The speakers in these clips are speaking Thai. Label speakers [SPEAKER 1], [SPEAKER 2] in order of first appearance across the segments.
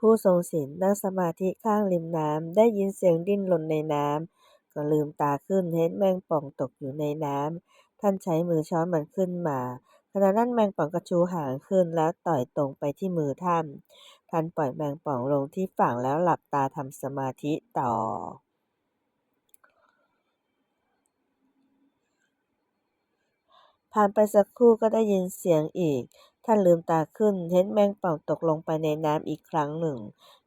[SPEAKER 1] ผู้ทรงศีลนั่งสมาธิข้างริมน้ำ ได้ยินเสียงดิ้นรนในน้ำ ก็ลืมตาขึ้นเห็นแมงป่องตกอยู่ในน้ำ ท่านใช้มือช้อนมันขึ้นมา ขณะนั้นแมงป่องกระชูหางขึ้นแล้วต่อยตรงไปที่มือท่าน ท่านปล่อยแมงป่องลงที่ฝั่งแล้วหลับตาทำสมาธิต่อผ่านไปสักครู่ก็ได้ยินเสียงอีก ท่านลืมตาขึ้น เห็นแมงป่องตกลงไปในน้ำอีกครั้งหนึ่ง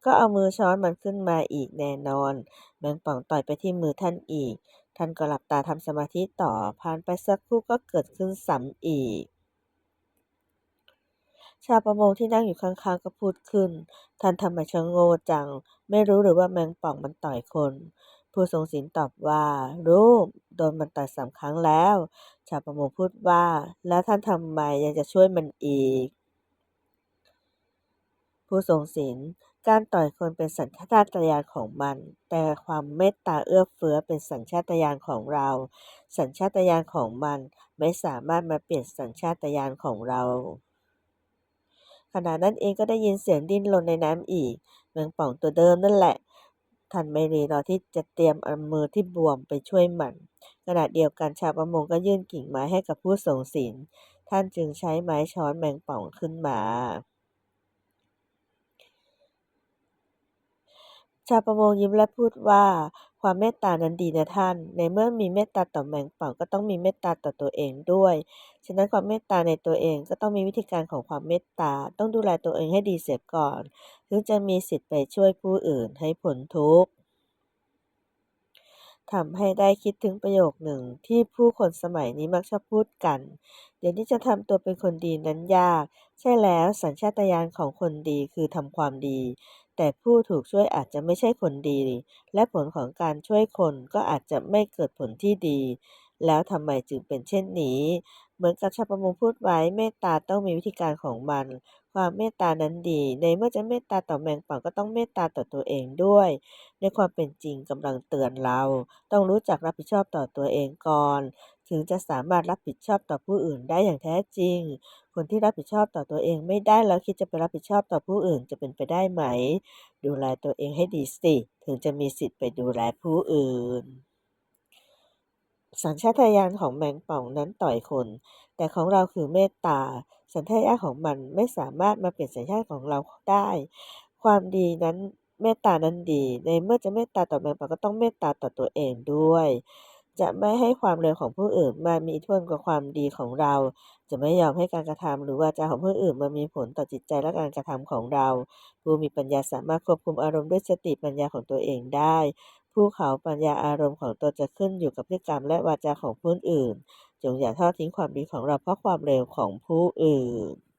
[SPEAKER 1] ก็เอามือช้อนมันขึ้นมาอีกแน่นอน แมงป่องต่อยไปที่มือท่านอีก ท่านก็หลับตาทำสมาธิต่อ ผ่านไปสักครู่ก็เกิดขึ้นซ้ำอีก ชาวประมงที่นั่งอยู่ข้างๆก็พูดขึ้น ท่านทำไมชะโง่จัง ไม่รู้หรือว่าแมงป่องมันต่อยคน ผู้ทรงศีลตอบว่า รู้ โดนมันต่อยสามครั้งแล้ว ชาวประมงพูดว่า แล้วท่านทำไมยังจะช่วยมันอีก ผู้ทรงศีลการต่อยคนเป็นสัญชาตญาณของมัน แต่ความเมตตาเอื้อเฟื้อเป็นสัญชาตญาณของเรา สัญชาตญาณของมันไม่สามารถมาเปลี่ยนสัญชาตญาณของเรา ขณะนั้นเองก็ได้ยินเสียงดิ้นรนในน้ำอีกแมงป่องตัวเดิมนั่นแหละ ท่านไม่รีรอที่จะเตรียมอมือที่บวมไปช่วยมัน ขณะเดียวกันชาวประมงก็ยื่นกิ่งไม้ให้กับผู้ทรงศีลท่านจึงใช้ไม้ช้อนแมงป่องขึ้นมาชาวประมงยิ้มและพูดว่า ความเมตตานั้นดีนะท่าน ในเมื่อมีเมตตาต่อแมงป่องก็ต้องมีเมตตาต่อตัวเองด้วย ฉะนั้นความเมตตาในตัวเองก็ต้องมีวิธีการของความเมตตา ต้องดูแลตัวเองให้ดีเสียก่อน ถึงจะมีสิทธิ์ไปช่วยผู้อื่นให้พ้นทุกข์ ทำให้ได้คิดถึงประโยคหนึ่งที่ผู้คนสมัยนี้มักชอบพูดกัน เดี๋ยวนี้จะทำตัวเป็นคนดีนั้นยาก ใช่แล้วสัญชาตญาณของคนดีคือทำความดี แต่ผู้ถูกช่วยอาจจะไม่ใช่คนดี และผลของการช่วยคนก็อาจจะไม่เกิดผลที่ดี แล้วทำไมจึงเป็นเช่นนี้ เหมือนกับชาวประมงพูดไว้เมตตาต้องมีวิธีการของมัน ความเมตตานั้นดี ในเมื่อจะเมตตาต่อแมงป่องก็ต้องเมตตาต่อตัวเองด้วย ในความเป็นจริงกำลังเตือนเรา ต้องรู้จักรับผิดชอบต่อตัวเองก่อน ถึงจะสามารถรับผิดชอบต่อผู้อื่นได้อย่างแท้จริง คนที่รับผิดชอบต่อตัวเองไม่ได้แล้วคิดจะไปรับผิดชอบต่อผู้อื่นจะเป็นไปได้ไหม ดูแลตัวเองให้ดีสิ ถึงจะมีสิทธิ์ไปดูแลผู้อื่น สัญชาตญาณของแมงป่องนั้นต่อยคน แต่ของเราคือเมตตา สัญชาตญาณของมันไม่สามารถมาเปลี่ยนสัญชาติของเราได้ ความดีนั้นเมตตานั้นดี ในเมื่อจะเมตตาต่อแมงป่องก็ต้องเมตตาต่อตัวเองด้วย จะไม่ให้ความเลวของผู้อื่นมามีอิทธิพลกับความดีของเรา จะไม่ยอมให้การกระทำหรือวาจาของผู้อื่นมามีผลต่อจิตใจและการกระทำของเรา ผู้มีปัญญาสามารถควบคุมอารมณ์ด้วยสติปัญญาของตัวเองได้ ผู้เขาปัญญาอารมณ์ของตนจะขึ้นอยู่กับพฤติกรรมและวาจาของผู้อื่น จงอย่าทอดทิ้งความดีของเราเพราะความเร็วของผู้อื่น